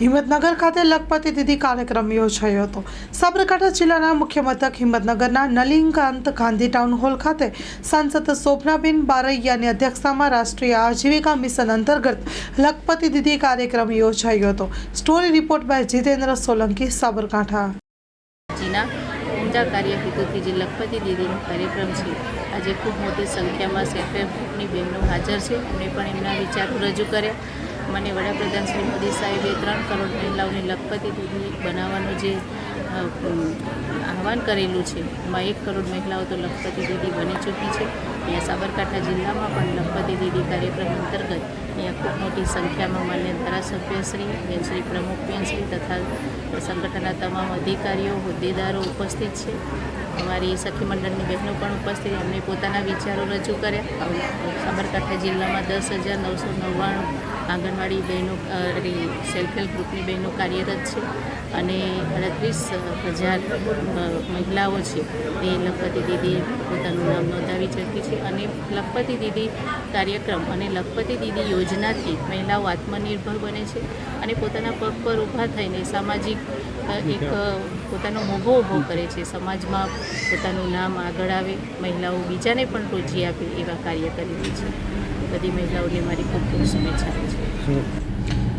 હિંમતનગર ખાતે લખપતિ દીદી કાર્યક્રમ યોજાયો હતો. સાબરકાંઠા જિલ્લાના મુખ્ય મથક હિંમતનગરના નલિનકાંત ગાંધી ટાઉન હોલ ખાતે સાંસદ શોભનાબેન બારૈયાની અધ્યક્ષતામાં રાષ્ટ્રીય આજીવિકા મિશન અંતર્ગત લખપતિ દીદી કાર્યક્રમ યોજાયો હતો. Story report by Jitendra Solanki, Sabarkantha. ઉમદા કાર્ય હેતુથી જે લખપતિ દીદીનો કાર્યક્રમ છે, આજે ખૂબ મોટી સંખ્યામાં સેફેફની બહેનો હાજર છે. એમણે પણ એમના વિચારો રજૂ કર્યા. મને વડાપ્રધાન શ્રી મોદી સાહેબે ત્રણ કરોડ મહિલાઓને લખપતિ દીદી બનાવવાનું જે આહવાન કરેલું છે, એમાં એક કરોડ મહિલાઓ તો લખપતિ દીદી બની ચૂકી છે. અહીંયા સાબરકાંઠા જિલ્લામાં પણ લખપતિ દીદી કાર્યક્રમ અંતર્ગત અહીંયા ખૂબ મોટી સંખ્યામાં માન્ય ધારાસભ્યશ્રી બેનશ્રી પ્રમુખબેનશ્રી તથા સંગઠનના તમામ અધિકારીઓ, હોદ્દેદારો ઉપસ્થિત છે. અમારી સખી મંડળની બહેનો પણ ઉપસ્થિત એમને પોતાના વિચારો રજૂ કર્યા. સાબરકાંઠા જિલ્લામાં દસ હજાર નવસો નવ્વાણું આંગણવાડી બહેનો સેલ્ફ હેલ્પ ગ્રુપની બહેનો કાર્યરત છે અને અડત્રીસ હજાર મહિલાઓ છે. એ લખપતિ દીદી પોતાનું નામ નોંધાવી ચૂકી છે અને લખપતિ દીદી કાર્યક્રમ અને લખપતિ દીદી યોજનાથી મહિલાઓ આત્મનિર્ભર બને છે અને પોતાના પગ પર ઊભા થઈને સામાજિક એક પોતાનો મોભો ઊભો કરે છે. સમાજમાં પોતાનું નામ આગળ આવે, મહિલાઓ બીજાને પણ રોજી આપે એવા કાર્ય કરી છે. બધી મહિલાઓને મારી ખૂબ ખૂબ શુભેચ્છા છે.